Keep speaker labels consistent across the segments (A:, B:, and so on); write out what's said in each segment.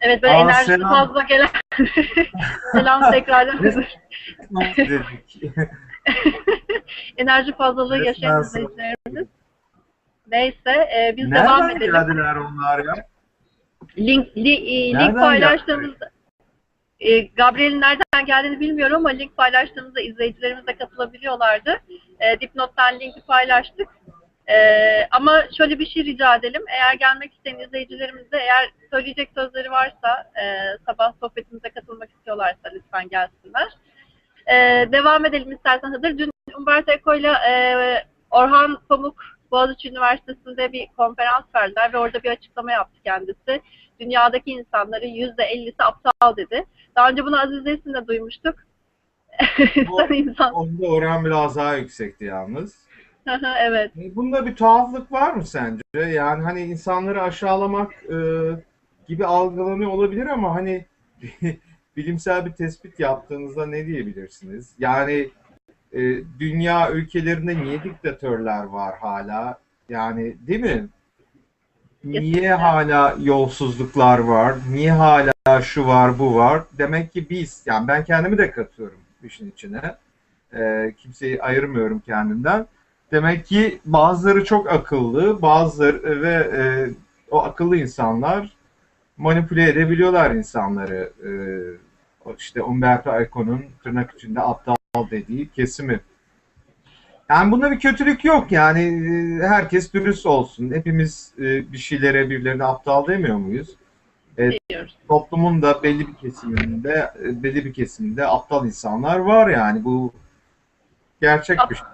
A: Evet böyle
B: Aa,
A: enerjisi
B: selam.
A: fazla gelen selam tekrardan enerji fazlalığı yaşayan izleyicilerimiz. Neyse e, biz devam
B: Nereden
A: edelim.
B: geldiler onlar ya?
A: Link, li- e,
B: Nereden
A: link paylaştığımızda e, Gabriel'in nereden geldiğini bilmiyorum ama link paylaştığımızda izleyicilerimiz de katılabiliyorlardı. E, Dipnot'tan linki paylaştık. E, ama şöyle bir şey rica edelim. Eğer gelmek isteyen izleyicilerimiz de eğer söyleyecek sözleri varsa e, sabah sohbetimize katılmak istiyorlarsa lütfen gelsinler. E, devam edelim istersen Hıdır. Dün Umberto Eco ile e, Orhan Pamuk Boğaziçi Üniversitesi'nde bir konferans verdiler ve orada bir açıklama yaptı kendisi. Dünyadaki insanların %50'si aptal dedi. Daha önce bunu Aziz Nesin de duymuştuk.
B: Bu-. Onda oran biraz daha yüksekti yalnız.
A: Evet.
B: E, Bunda bir tuhaflık var mı sence? Yani hani insanları aşağılamak e, gibi algılanıyor olabilir ama hani bilimsel bir tespit yaptığınızda ne diyebilirsiniz? Yani e, dünya ülkelerinde niye diktatörler var hala? Yani değil mi? Niye hala yolsuzluklar var? Niye hala şu var bu var? Demek ki biz, yani ben kendimi de katıyorum işin içine. E, kimseyi ayırmıyorum kendimden. Demek ki bazıları çok akıllı, bazıları ve e, o akıllı insanlar manipüle edebiliyorlar insanları. E, işte Umberto Eco'nun tırnak içinde aptal dediği kesimi. Yani bunda bir kötülük yok yani e, herkes dürüst olsun. Hepimiz e, bir şeylere birilerine aptal demiyor muyuz?
A: Diyoruz.
B: Toplumun da belli bir kesiminde e, belli bir kesiminde aptal insanlar var yani bu gerçek bir şey.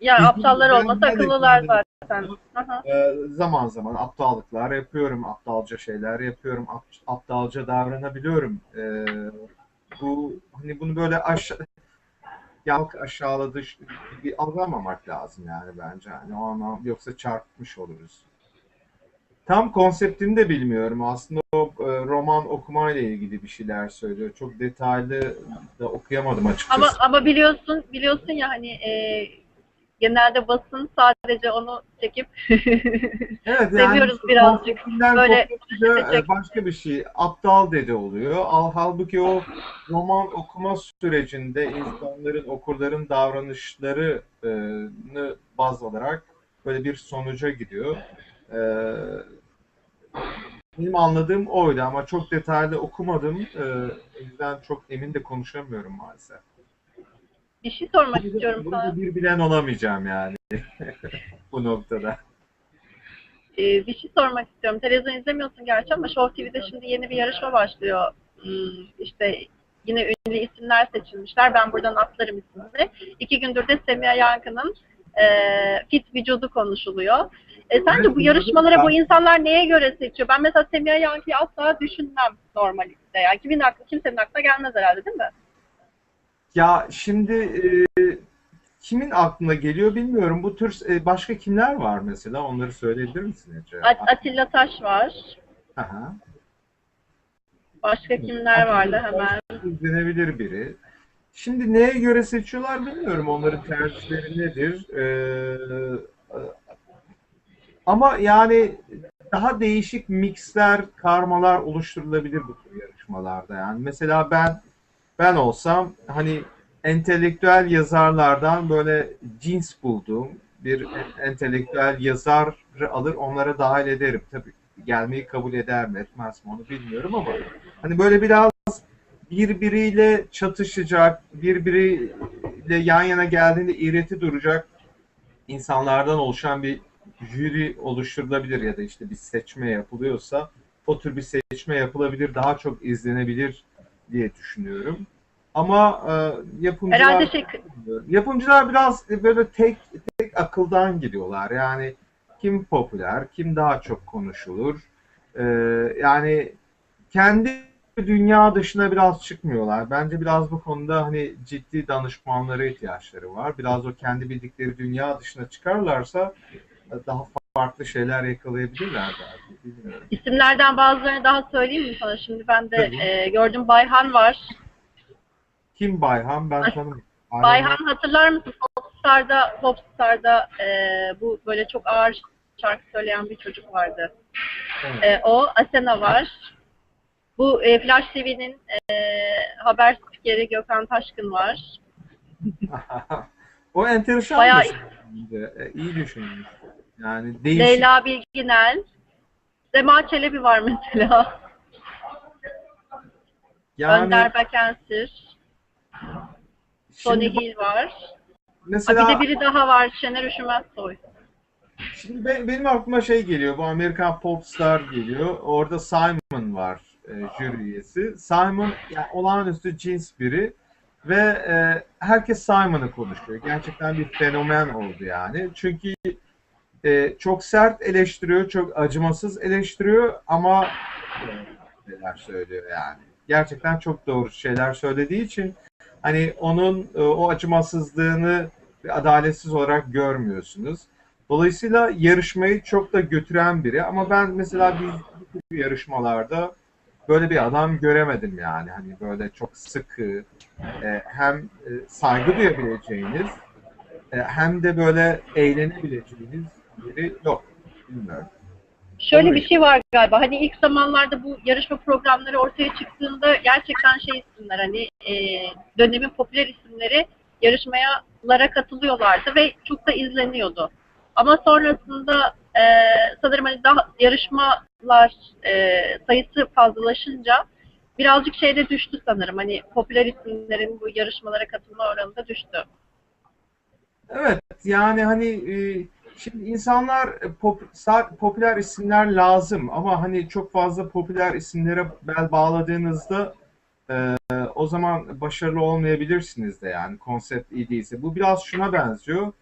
A: Yani aptallar olmasa akıllılar zaten. Aha.
B: Ee, zaman zaman aptallıklar yapıyorum, aptalca şeyler yapıyorum, ap- aptalca davranabiliyorum. Ee, bu hani bunu böyle aşağı yalk aşağıladı gibi algılamamak lazım yani bence. Yani o anlam yoksa çarpmış oluruz. Tam konseptini de bilmiyorum. Aslında o e, roman okumayla ilgili bir şeyler söylüyor. Çok detaylı da okuyamadım açıkçası.
A: Ama ama biliyorsun biliyorsun ya hani e, genelde basın sadece onu çekip
B: Evet
A: Seviyoruz
B: yani
A: birazcık.
B: konseptinden
A: Böyle
B: başka bir şey aptal dede oluyor. Al, halbuki o roman okuma sürecinde insanların, okurların davranışlarını baz alarak böyle bir sonuca gidiyor. Ee, benim anladığım oydu ama çok detaylı okumadım. Ee, o yüzden çok emin de konuşamıyorum maalesef.
A: Bir şey sormak istiyorum
B: Bunu
A: sana.
B: bir bilen olamayacağım yani bu noktada.
A: E, bir şey sormak istiyorum. Televizyon izlemiyorsun gerçi ama Show TV'de şimdi yeni bir yarışma başlıyor. Hmm, işte yine ünlü isimler seçilmişler. Ben buradan atlarım isimleri. İki gündür de Semiha Yankı'nın e, fit vücudu konuşuluyor. E, sence bu yarışmaları bu insanlar neye göre seçiyor? Ben mesela Semiha Yankı'yı asla düşünmem normalde. Yani kimin aklı, kimsenin aklına gelmez herhalde değil mi?
B: Ya şimdi e, kimin aklına geliyor bilmiyorum. Bu tür e, başka kimler var mesela? Onları söyleyebilir misin Ece?
A: At- Atilla Taş var.
B: Aha.
A: Başka kimler vardı hemen?
B: İzlenebilir biri. Şimdi neye göre seçiyorlar bilmiyorum. Onların tercihleri nedir? Ee, ama yani daha değişik mixler, karmalar oluşturulabilir bu tür yarışmalarda. Yani mesela ben ben olsam hani entelektüel yazarlardan böyle cins bulduğum bir entelektüel yazarı alır onlara dahil ederim. Tabii gelmeyi kabul eder mi etmez mi onu bilmiyorum ama hani böyle biraz birbiriyle çatışacak, birbiriyle yan yana geldiğinde iğreti duracak insanlardan oluşan bir jüri oluşturulabilir ya da işte bir seçme yapılıyorsa o tür bir seçme yapılabilir, daha çok izlenebilir diye düşünüyorum. Ama e, yapımcılar
A: Herhalde şey
B: yapımcılar biraz böyle tek tek akıldan gidiyorlar. Yani kim popüler, kim daha çok konuşulur. E, yani kendi dünya dışına biraz çıkmıyorlar. Bence biraz bu konuda hani ciddi danışmanlara ihtiyaçları var. Biraz o kendi bildikleri dünya dışına çıkarlarsa daha farklı şeyler yakalayabilirler belki. Bilmiyorum.
A: isimlerden bazılarını daha söyleyeyim mi sana? Şimdi ben de
B: Tabii.
A: e, gördüm Bayhan var.
B: Kim Bayhan? Ben tanımıyorum.
A: Bayhan hatırlar mısın? Popstar'da, Popstar'da e, bu böyle çok ağır şarkı söyleyen bir çocuk vardı.
B: Evet.
A: E, o, Asena var. Bu e, Flash TV'nin e, haber spikeri Gökhan Taşkın var.
B: o enteresan
A: Bayağı-
B: şey. E, iyi düşünmüş. Yani değişik.
A: Leyla Bilginel. Sema Çelebi var mesela.
B: yani
A: Önder Bekensir.
B: Şimdi,
A: Hill var.
B: Mesela
A: bir de biri daha var. Şener Üşümezsoy.
B: Şimdi be- benim aklıma şey geliyor. Bu Amerikan Popstar geliyor. Orada Simon var e, jüri üyesi. Simon yani olağanüstü cins biri ve e, herkes Simon'ı konuşuyor. Gerçekten bir fenomen oldu yani. Çünkü e, çok sert eleştiriyor, çok acımasız eleştiriyor ama şeyler söylüyor yani. Gerçekten çok doğru şeyler söylediği için hani onun e, o acımasızlığını bir adaletsiz olarak görmüyorsunuz. Dolayısıyla yarışmayı çok da götüren biri ama ben mesela biz bu tür yarışmalarda böyle bir adam göremedim yani. Hani böyle çok sıkı e, hem e, saygı duyabileceğiniz e, hem de böyle eğlenebileceğiniz biri yok. Bilmiyorum.
A: Şöyle bir şey var galiba. Hani ilk zamanlarda bu yarışma programları ortaya çıktığında gerçekten şey isimler hani e, dönemin popüler isimleri yarışmalara katılıyorlardı ve çok da izleniyordu. Ama sonrasında e, sanırım hani daha yarışmalar e, sayısı fazlalaşınca birazcık şeyde düştü sanırım. Hani popüler isimlerin bu yarışmalara katılma oranı da düştü.
B: Evet yani hani e, şimdi insanlar e, pop, popüler isimler lazım ama hani çok fazla popüler isimlere bel bağladığınızda e, o zaman başarılı olmayabilirsiniz de yani konsept iyi değilse. Bu biraz şuna benziyor.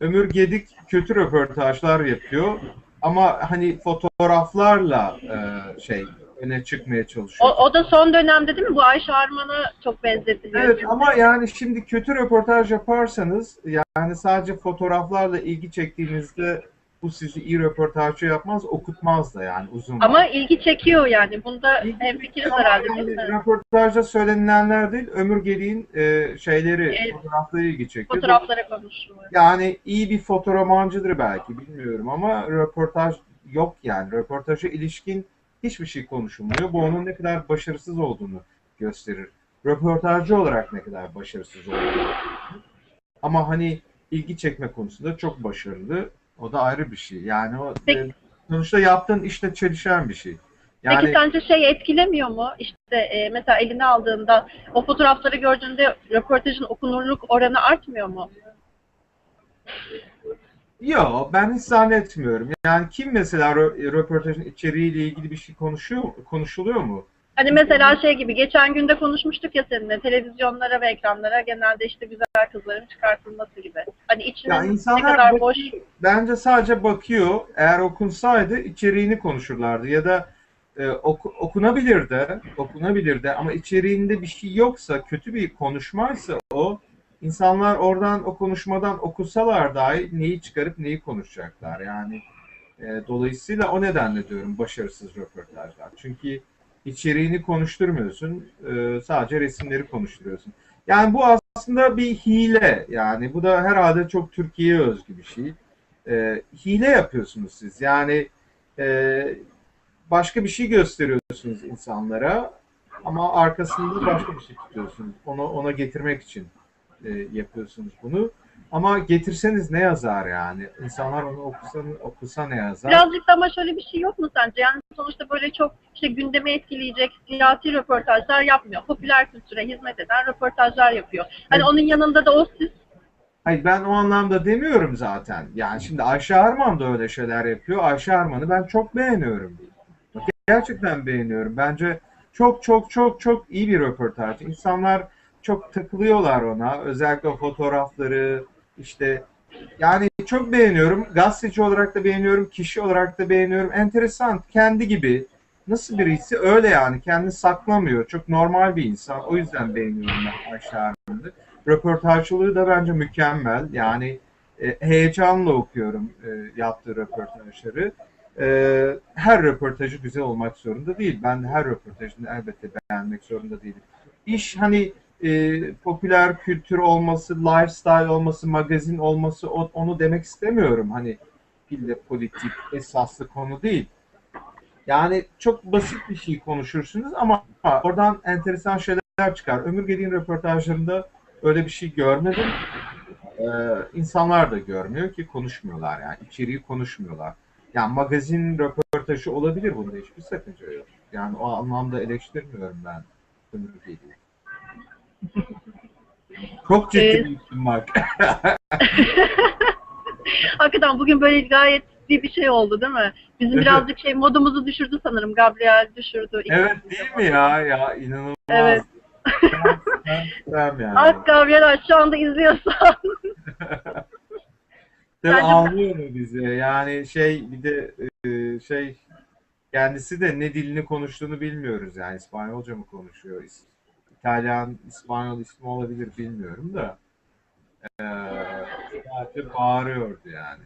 B: Ömür Gedik kötü röportajlar yapıyor ama hani fotoğraflarla e, şey öne çıkmaya çalışıyor.
A: O, o da son dönemde değil mi? Bu Ayşe Arman'a çok benzetiliyor.
B: Evet ama yani şimdi kötü röportaj yaparsanız yani sadece fotoğraflarla ilgi çektiğinizde bu sizi iyi röportajcı yapmaz, okutmaz da yani uzun
A: Ama
B: vadede.
A: ilgi çekiyor yani. Bunda
B: İlgi
A: hemfikiriz
B: Ama
A: herhalde
B: yani? Röportajda söylenilenler değil, ömür gediğin e, şeyleri,
A: Evet.
B: fotoğrafları ilgi çekiyor.
A: Fotoğraflara konuşuyor.
B: Yani iyi bir fotoğrafmancıdır belki bilmiyorum ama röportaj yok yani. Röportaja ilişkin hiçbir şey konuşulmuyor. Bu onun ne kadar başarısız olduğunu gösterir. Röportajcı olarak ne kadar başarısız olduğunu. Ama hani ilgi çekme konusunda çok başarılı. O da ayrı bir şey. Yani o
A: Peki-
B: e, sonuçta yaptığın işte çelişen bir şey. Yani
A: Peki sence şey etkilemiyor mu? İşte e, mesela eline aldığında o fotoğrafları gördüğünde röportajın okunurluk oranı artmıyor mu?
B: Yok ben hiç zannetmiyorum. Yani kim mesela rö- röportajın içeriğiyle ilgili bir şey konuşuyor konuşuluyor mu?
A: Hani mesela şey gibi geçen günde konuşmuştuk ya seninle televizyonlara ve ekranlara genelde işte güzel kızların çıkartılması gibi. Hani içinin ne
B: insanlar
A: kadar
B: bakıyor,
A: boş
B: bence sadece bakıyor. Eğer okunsaydı içeriğini konuşurlardı ya da e, oku- okunabilir de, okunabilir de ama içeriğinde bir şey yoksa, kötü bir konuşmaysa o insanlar oradan o konuşmadan okusalar dahi neyi çıkarıp neyi konuşacaklar. Yani e, dolayısıyla o nedenle diyorum başarısız röportajlar. Çünkü içeriğini konuşturmuyorsun, e, sadece resimleri konuşturuyorsun. Yani bu aslında bir hile. Yani bu da herhalde çok Türkiye'ye özgü bir şey. E, hile yapıyorsunuz siz. Yani e, başka bir şey gösteriyorsunuz insanlara ama arkasında başka bir şey tutuyorsunuz. Onu ona getirmek için e, yapıyorsunuz bunu. Ama getirseniz ne yazar yani? İnsanlar onu okusa, okusa ne yazar?
A: Birazcık da ama şöyle bir şey yok mu sence? Yani sonuçta böyle çok işte gündemi etkileyecek siyasi röportajlar yapmıyor. Popüler kültüre hizmet eden röportajlar yapıyor. Hani
B: Evet.
A: onun yanında da o siz
B: Hayır ben o anlamda demiyorum zaten. Yani şimdi Ayşe Arman da öyle şeyler yapıyor. Ayşe Arman'ı ben çok beğeniyorum. Gerçekten beğeniyorum. Bence çok çok çok çok iyi bir röportaj. İnsanlar çok takılıyorlar ona. Özellikle fotoğrafları işte yani çok beğeniyorum. Gazeteci olarak da beğeniyorum. Kişi olarak da beğeniyorum. Enteresan. Kendi gibi. Nasıl birisi öyle yani. Kendini saklamıyor. Çok normal bir insan. O yüzden beğeniyorum ben Ayşe Arman'ı. Röportajcılığı da bence mükemmel. Yani e, heyecanla okuyorum e, yaptığı röportajları. E, her röportajı güzel olmak zorunda değil. Ben de her röportajını elbette beğenmek zorunda değilim. İş hani e, popüler kültür olması, lifestyle olması, magazin olması o- onu demek istemiyorum. Hani ille politik esaslı konu değil. Yani çok basit bir şey konuşursunuz ama oradan enteresan şeyler çıkar. Ömür Gedi'nin röportajlarında öyle bir şey görmedim. Ee, insanlar da görmüyor ki konuşmuyorlar yani. içeriği konuşmuyorlar. Yani magazin röportajı olabilir bunda hiçbir sakınca yok. Yani o anlamda eleştirmiyorum ben Ömür Gedi'yi. Çok ciddi
A: Ee,
B: bir isim var.
A: Hakikaten bugün böyle gayet ciddi bir şey oldu değil mi? Bizim
B: Evet.
A: birazcık şey modumuzu düşürdü sanırım. Gabriel düşürdü.
B: Evet değil mi ya? Ya inanılmaz.
A: Evet.
B: Ben, ben yani.
A: Ah Gabriel şu anda izliyorsan.
B: Tabii anlıyor mu bizi? Yani şey bir de e, şey kendisi de ne dilini konuştuğunu bilmiyoruz yani İspanyolca mı konuşuyor? İtalyan, İspanyol ismi olabilir bilmiyorum da e, sadece bağırıyordu yani.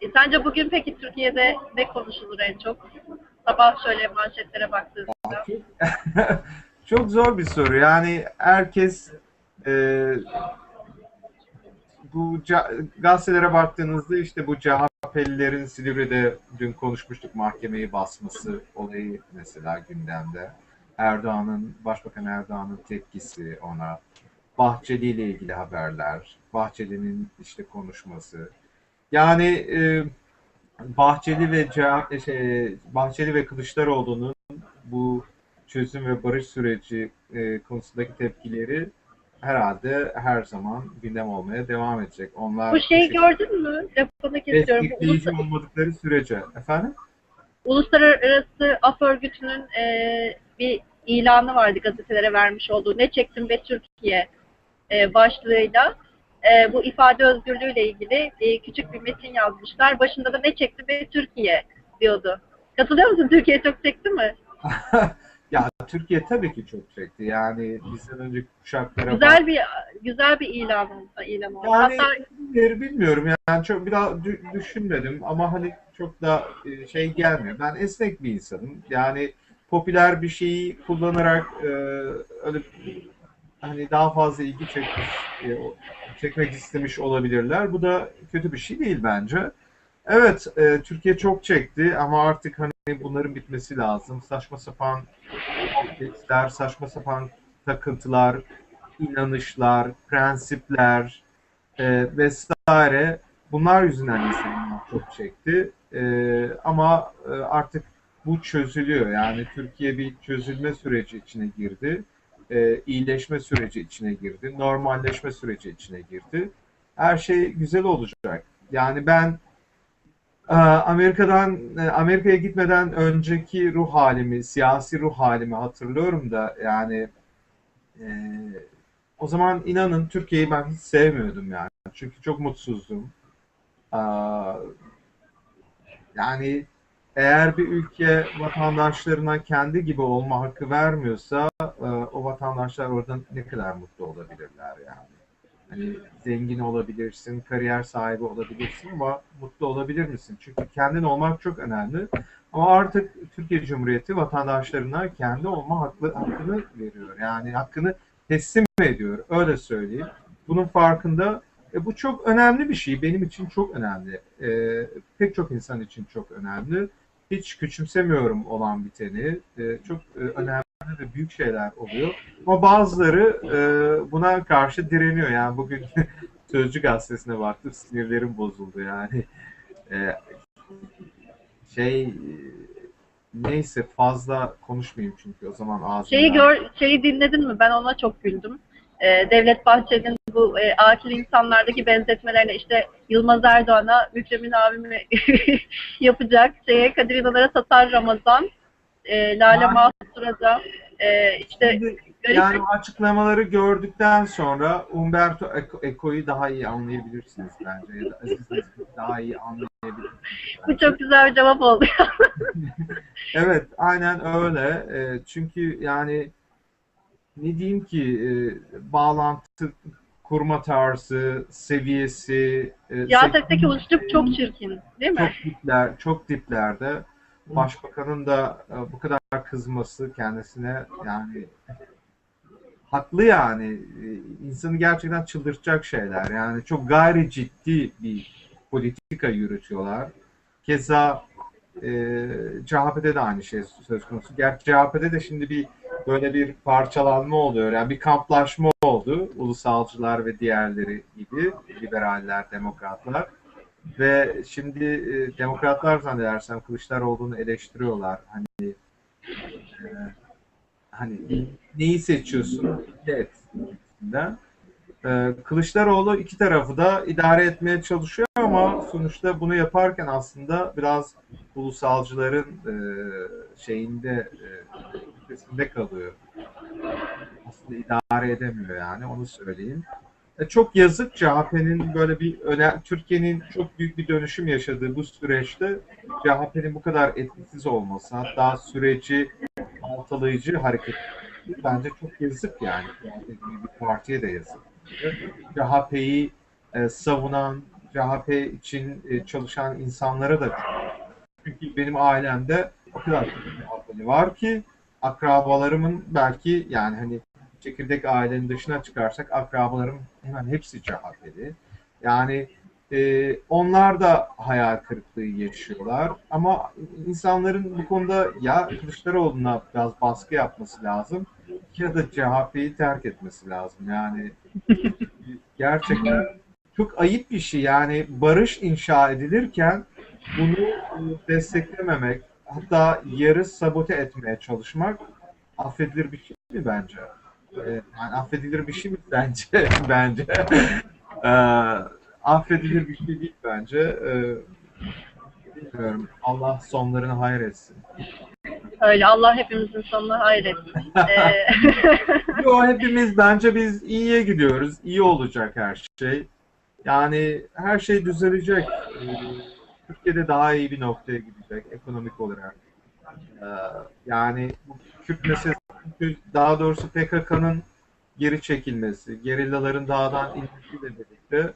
A: E, Sence bugün peki Türkiye'de ne konuşulur en çok? Sabah şöyle manşetlere baktığınızda.
B: Çok, zor bir soru. Yani herkes e, bu gazetelere baktığınızda işte bu CHP'lilerin Silivri'de dün konuşmuştuk mahkemeyi basması olayı mesela gündemde. Erdoğan'ın, Başbakan Erdoğan'ın tepkisi ona. Bahçeli ile ilgili haberler. Bahçeli'nin işte konuşması. Yani e, Bahçeli ve CHP, şey, Bahçeli ve Kılıçdaroğlu'nun bu çözüm ve barış süreci e, konusundaki tepkileri herhalde her zaman gündem olmaya devam edecek. Onlar
A: Bu şeyi
B: şekilde
A: gördün mü? Lafını kesiyorum. Bu
B: destekleyici olmadıkları sürece. Efendim?
A: Uluslararası Af Örgütü'nün e, bir ilanı vardı gazetelere vermiş olduğu. Ne çektim be Türkiye e, başlığıyla. E, bu ifade özgürlüğüyle ilgili e, küçük bir metin yazmışlar. Başında da ne çekti be Türkiye diyordu. Katılıyor musun? Türkiye çok çekti mi?
B: ya Türkiye tabii ki çok çekti. Yani bizden önceki kuşaklara bak-
A: Güzel bir güzel bir ilan oldu. Ilan oldu.
B: Yani
A: Hatta
B: bilmiyorum, bilmiyorum yani çok bir daha dü- düşünmedim ama hani çok da şey gelmiyor. Ben esnek bir insanım. Yani popüler bir şeyi kullanarak e, öyle hani daha fazla ilgi çekmiş, e, çekmek istemiş olabilirler. Bu da kötü bir şey değil bence. Evet, e, Türkiye çok çekti ama artık hani bunların bitmesi lazım. Saçma sapan kompleksler, saçma sapan takıntılar, inanışlar, prensipler, e, vesaire bunlar yüzünden insanlar çok çekti. E, ama e, artık bu çözülüyor. Yani Türkiye bir çözülme süreci içine girdi. E, iyileşme süreci içine girdi. Normalleşme süreci içine girdi. Her şey güzel olacak. Yani ben e, Amerika'dan e, Amerika'ya gitmeden önceki ruh halimi, siyasi ruh halimi hatırlıyorum da yani e, o zaman inanın Türkiye'yi ben hiç sevmiyordum yani. Çünkü çok mutsuzdum. Aa, yani eğer bir ülke vatandaşlarına kendi gibi olma hakkı vermiyorsa e, o vatandaşlar orada ne kadar mutlu olabilirler yani. Hani zengin olabilirsin, kariyer sahibi olabilirsin ama mutlu olabilir misin? Çünkü kendin olmak çok önemli. Ama artık Türkiye Cumhuriyeti vatandaşlarına kendi olma hakkı, hakkını veriyor. Yani hakkını teslim ediyor. Öyle söyleyeyim. Bunun farkında. E, bu çok önemli bir şey. Benim için çok önemli. E, pek çok insan için çok önemli. Hiç küçümsemiyorum olan biteni. E, çok e, önemli ve büyük şeyler oluyor. Ama bazıları e, buna karşı direniyor. Yani bugün Sözcü gazetesine baktım sinirlerim bozuldu yani. E, şey neyse fazla konuşmayayım çünkü o zaman ağzımdan.
A: Şeyi gör, şeyi dinledin mi? Ben ona çok güldüm. Ee, Devlet Bahçeli'nin bu e, akil insanlardaki benzetmelerine işte Yılmaz Erdoğan'a Mükremin abimi yapacak. Şeye Kadir İnanır'a Tatar Ramazan, e, Lale
B: Yani-
A: Mahsur'a da e, işte garip
B: yani açıklamaları gördükten sonra Umberto Eco- Eco'yu daha iyi anlayabilirsiniz bence. Ya da Aziz daha iyi anlayabilirsiniz.
A: bu çok güzel bir cevap oldu.
B: Evet, aynen öyle. E, çünkü yani ne diyeyim ki e, bağlantı kurma tarzı, seviyesi, e,
A: Siyasetteki usluk çok çirkin değil mi?
B: çok dipler, çok diplerde. Başbakanın da e, bu kadar kızması kendisine yani haklı yani E, insanı gerçekten çıldırtacak şeyler. Yani çok gayri ciddi bir politika yürütüyorlar. Keza e, CHP'de de aynı şey söz konusu. Gerçi CHP'de de şimdi bir böyle bir parçalanma oluyor. Yani bir kamplaşma oldu. Ulusalcılar ve diğerleri gibi. Liberaller, demokratlar. Ve şimdi e, demokratlar zannedersem Kılıçdaroğlu'nu eleştiriyorlar. Hani e, hani neyi seçiyorsun? Evet. E, Kılıçdaroğlu iki tarafı da idare etmeye çalışıyor ama sonuçta bunu yaparken aslında biraz ulusalcıların e, şeyinde e, üstesinde kalıyor. Aslında idare edemiyor yani onu söyleyeyim. E, çok yazık CHP'nin böyle bir öne Türkiye'nin çok büyük bir dönüşüm yaşadığı bu süreçte CHP'nin bu kadar etkisiz olması hatta süreci baltalayıcı hareket bence çok yazık yani. Gibi bir partiye de yazık. CHP'yi e, savunan, CHP için e, çalışan insanlara da çünkü benim ailemde o kadar CHP'li var ki akrabalarımın belki yani hani çekirdek ailenin dışına çıkarsak akrabalarım hemen hepsi CHP'li. Yani e, onlar da hayal kırıklığı yaşıyorlar. Ama insanların bu konuda ya Kılıçdaroğlu'na biraz baskı yapması lazım ya da CHP'yi terk etmesi lazım. Yani gerçekten çok ayıp bir şey. Yani barış inşa edilirken bunu desteklememek, hatta yarı sabote etmeye çalışmak affedilir bir şey mi bence? E, Yani affedilir bir şey mi bence? bence. E, affedilir bir şey değil bence. E, bilmiyorum. Allah sonlarını hayır etsin.
A: Öyle Allah hepimizin sonuna hayır etsin. Ee,
B: Yo hepimiz bence biz iyiye gidiyoruz. İyi olacak her şey. Yani her şey düzelecek. Ee, Türkiye'de daha iyi bir noktaya gidecek ekonomik olarak. Ee, yani bu Kürt meselesi daha doğrusu PKK'nın geri çekilmesi, gerillaların dağdan inmesiyle birlikte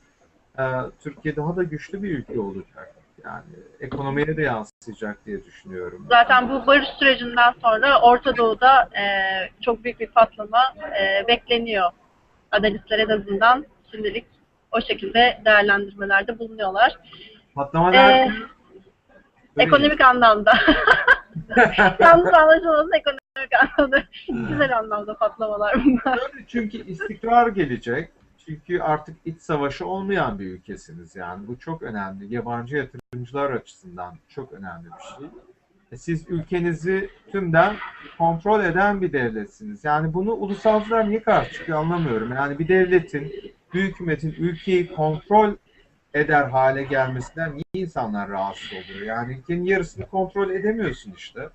B: e, Türkiye daha da güçlü bir ülke olacak. Yani ekonomiye de yansıyacak diye düşünüyorum.
A: zaten bu barış sürecinden sonra Orta Doğu'da e, çok büyük bir patlama e, bekleniyor. Analistler en azından şimdilik o şekilde değerlendirmelerde bulunuyorlar.
B: Patlama
A: Ee,
B: derken
A: Ekonomik anlamda. Yanlış anlaşılmasın ekonomik anlamda. Güzel anlamda patlamalar bunlar.
B: Çünkü istikrar gelecek. Çünkü artık iç savaşı olmayan bir ülkesiniz yani. Bu çok önemli. Yabancı yatırımcılar açısından çok önemli bir şey. E, Siz ülkenizi tümden kontrol eden bir devletsiniz. Yani bunu ulusalcılar niye karşı çıkıyor anlamıyorum. Yani bir devletin, bir hükümetin ülkeyi kontrol eder hale gelmesinden niye insanlar rahatsız oluyor? Yani ülkenin yarısını kontrol edemiyorsun işte.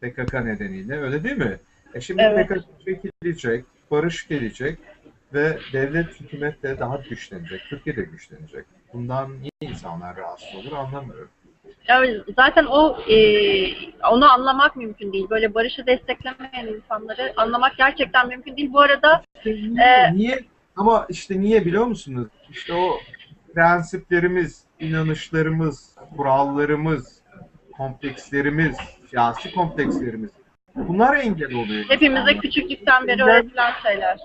B: PKK nedeniyle öyle değil mi? E şimdi
A: Evet.
B: PKK çekilecek, barış gelecek ve devlet hükümet de daha güçlenecek. Türkiye de güçlenecek. Bundan niye insanlar rahatsız olur anlamıyorum.
A: Yani zaten o e, onu anlamak mümkün değil. Böyle barışı desteklemeyen insanları anlamak gerçekten mümkün değil. Bu arada
B: niye,
A: Ee,
B: niye ama işte niye biliyor musunuz? İşte o prensiplerimiz, inanışlarımız, kurallarımız, komplekslerimiz, siyasi komplekslerimiz bunlar engel oluyor.
A: hepimize küçüklükten beri öğretilen şeyler.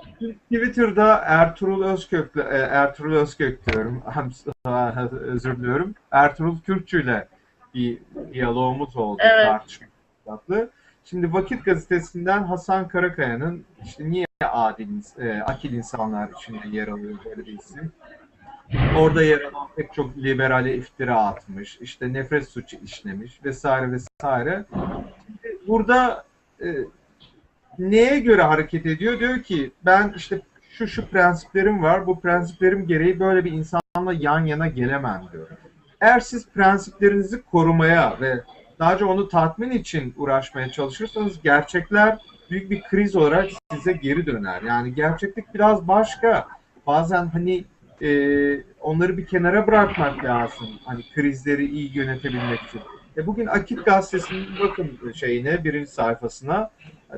B: Twitter'da Ertuğrul Özkök, e, Ertuğrul Özkök diyorum, özür diliyorum. Ertuğrul Kürkçü ile bir diyalogumuz oldu
A: Evet.
B: tartışma tatlı. Şimdi Vakit Gazetesi'nden Hasan Karakaya'nın işte niye adil, e, akil insanlar içinde yer alıyor böyle bir isim. Orada yer alan pek çok liberale iftira atmış, işte nefret suçu işlemiş vesaire vesaire. Burada e, neye göre hareket ediyor? Diyor ki ben işte şu şu prensiplerim var. Bu prensiplerim gereği böyle bir insanla yan yana gelemem diyor. Eğer siz prensiplerinizi korumaya ve sadece onu tatmin için uğraşmaya çalışırsanız gerçekler büyük bir kriz olarak size geri döner. Yani gerçeklik biraz başka. Bazen hani e, onları bir kenara bırakmak lazım. Hani krizleri iyi yönetebilmek için. E bugün Akit Gazetesi'nin bakın şeyine birinci sayfasına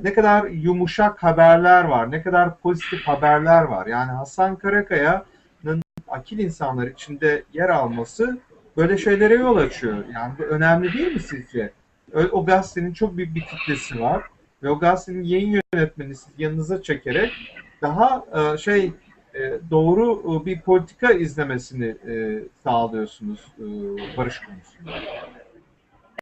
B: ne kadar yumuşak haberler var, ne kadar pozitif haberler var. Yani Hasan Karakaya'nın akil insanlar içinde yer alması böyle şeylere yol açıyor. Yani bu önemli değil mi sizce? O gazetenin çok büyük bir kitlesi var ve o gazetenin yayın yönetmeni yanınıza çekerek daha e, şey doğru e, bir politika izlemesini e, sağlıyorsunuz e, barış konusunda.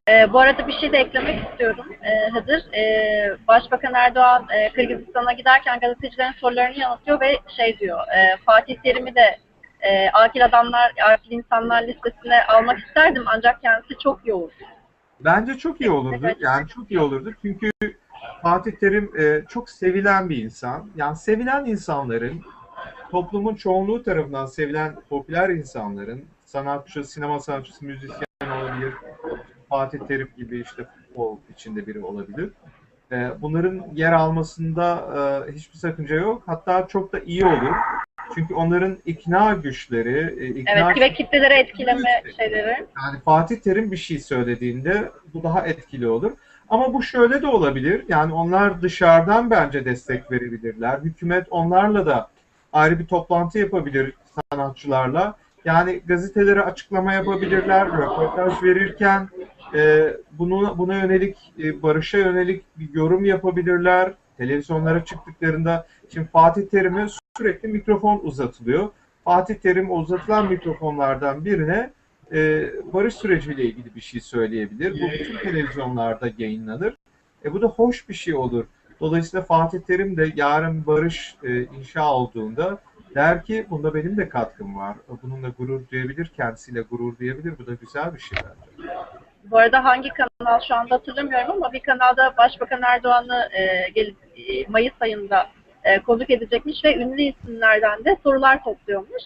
A: Ee, bu arada bir şey de eklemek istiyorum ee, Hıdır. Ee, Başbakan Erdoğan e, Kırgızistan'a giderken gazetecilerin sorularını yanıtlıyor ve şey diyor, e, Fatih Terim'i de e, akil adamlar, akil insanlar listesine almak isterdim ancak kendisi çok yoğun.
B: Bence çok iyi olurdu.
A: Evet.
B: Yani çok iyi olurdu. Çünkü Fatih Terim e, çok sevilen bir insan. Yani sevilen insanların, toplumun çoğunluğu tarafından sevilen popüler insanların, sanatçı, sinema sanatçısı, müzisyen olabilir, Fatih Terim gibi işte futbol içinde biri olabilir. E, bunların yer almasında e, hiçbir sakınca yok. Hatta çok da iyi olur. Çünkü onların ikna güçleri, e, ikna
A: Evet ve kitleleri etkileme şeyleri.
B: yani Fatih Terim bir şey söylediğinde bu daha etkili olur. Ama bu şöyle de olabilir. Yani onlar dışarıdan bence destek verebilirler. Hükümet onlarla da ayrı bir toplantı yapabilir sanatçılarla. Yani gazetelere açıklama yapabilirler, röportaj verirken e, bunu buna yönelik e, barışa yönelik bir yorum yapabilirler. Televizyonlara çıktıklarında şimdi Fatih Terim'e sürekli mikrofon uzatılıyor. Fatih Terim uzatılan mikrofonlardan birine e, barış süreciyle ilgili bir şey söyleyebilir. Bu bütün televizyonlarda yayınlanır. E, bu da hoş bir şey olur. Dolayısıyla Fatih Terim de yarın barış e, inşa olduğunda der ki bunda benim de katkım var. Bununla gurur duyabilir, kendisiyle gurur duyabilir. Bu da güzel bir şey bence.
A: Bu arada hangi kanal şu anda hatırlamıyorum ama bir kanalda Başbakan Erdoğan'ı e, gelip e, Mayıs ayında e, konuk edecekmiş ve ünlü isimlerden de sorular topluyormuş.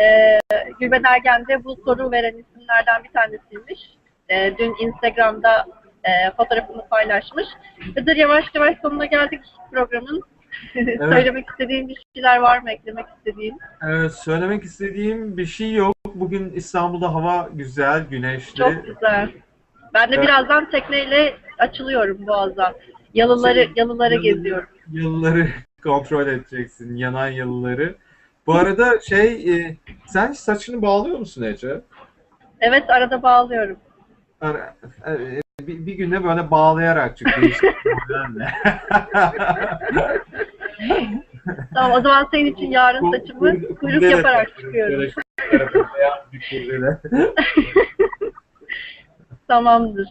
A: E, Gülben Ergen de bu soru veren isimlerden bir tanesiymiş. E, dün Instagram'da e, fotoğrafını paylaşmış. Hıdır yavaş yavaş sonuna geldik programın. Söylemek istediğin bir şeyler var mı? Eklemek istediğin?
B: Evet, söylemek istediğim bir şey yok. Bugün İstanbul'da hava güzel, güneşli.
A: Çok güzel. Ben de
B: Evet.
A: birazdan tekneyle açılıyorum Boğaz'a. Yalıları,
B: Şey,
A: yalıları
B: yalı-
A: geziyorum.
B: Yılları kontrol edeceksin, yanan yılları. Bu arada şey, e, sen saçını bağlıyor musun Ece?
A: Evet arada bağlıyorum.
B: Ara- e, bir, bir günde böyle bağlayarak modelle.
A: Tamam o zaman senin için yarın saçımı kuyruk yaparak çıkıyorum. Tamamdır.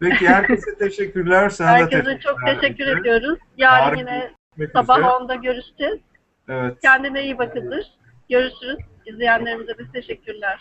B: Peki herkese teşekkürler. Sana
A: Herkese çok
B: teşekkürler
A: teşekkür
B: Ece.
A: ediyoruz. Yarın
B: Yarın
A: yine sabah
B: üzere.
A: 10'da görüşeceğiz.
B: Evet.
A: Kendine iyi bakındır. Görüşürüz. İzleyenlerimize de teşekkürler.